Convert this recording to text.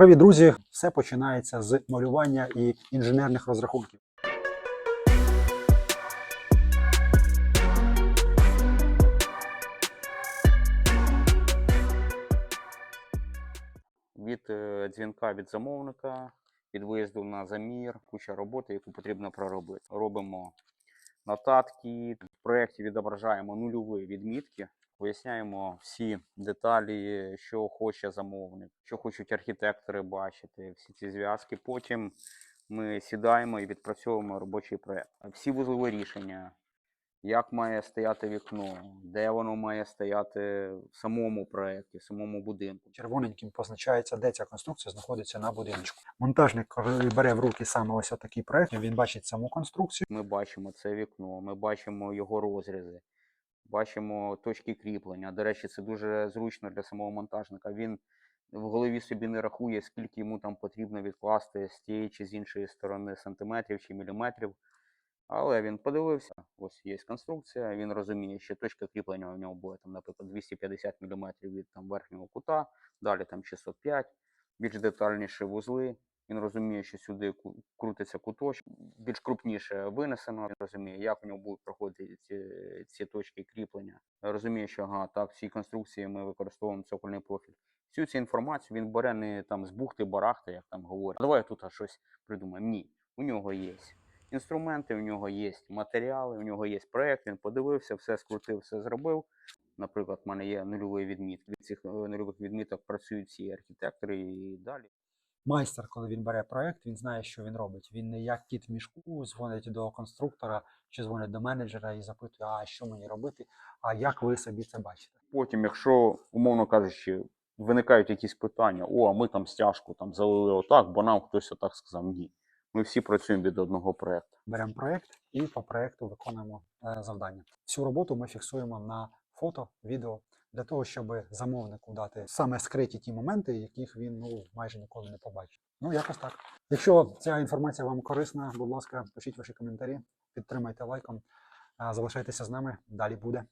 Привіт, друзі! Все починається з малювання і інженерних розрахунків. від е, дзвінка від замовника, від виїзду на замір, куча роботи, яку потрібно проробити. Робимо нотатки, в проєкті відображаємо нульові відмітки, поясняємо всі деталі, що хоче замовник, що хочуть архітектори бачити, всі ці зв'язки. Потім ми сідаємо і відпрацьовуємо робочий проєкт. Всі вузлові рішення, як має стояти вікно, де воно має стояти в самому проєкті, в самому будинку. Червоненьким позначається, де ця конструкція знаходиться на будиночку. Монтажник, коли бере в руки саме ось такий проект, він бачить саму конструкцію. Ми бачимо це вікно, ми бачимо його розрізи, бачимо точки кріплення. До речі, це дуже зручно для самого монтажника. Він в голові собі не рахує, скільки йому там потрібно відкласти з тієї чи з іншої сторони сантиметрів чи міліметрів. Але він подивився, ось є конструкція, він розуміє, що точка кріплення у нього буде, там, наприклад, 250 мм від там, верхнього кута, далі там 605, більш детальніші вузли. Він розуміє, що сюди крутиться куточок, більш крупніше винесено. Він розуміє, як у нього будуть проходити ці, ці точки кріплення. Розуміє, що ага, так, в цій конструкції ми використовуємо цокольний профіль. Всю цю інформацію він бере не там з бухти барахти, як там говорять. Давай я тут щось придумаємо. Ні, у нього є інструменти, у нього є матеріали, у нього є проєкт, він подивився, все скрутив, все зробив. Наприклад, в мене є нульовий відмітки. Від цих е, нульових відміток працюють всі архітектори і далі. Майстер, коли він бере проект, він знає, що він робить. Він не як кіт в мішку дзвонить до конструктора чи дзвонить до менеджера і запитує, а що мені робити, а як ви собі це бачите. Потім, якщо, умовно кажучи, виникають якісь питання, о, а ми там стяжку там залили отак, бо нам хтось отак сказав ні. Ми всі працюємо від одного проєкту. Беремо проект і по проекту виконуємо е, завдання. Всю роботу ми фіксуємо на фото, відео для того, щоб замовнику дати саме скриті ті моменти, яких він ну майже ніколи не побачить. Ну якось так. Якщо ця інформація вам корисна, будь ласка, пишіть ваші коментарі, підтримайте лайком, залишайтеся з нами. Далі буде.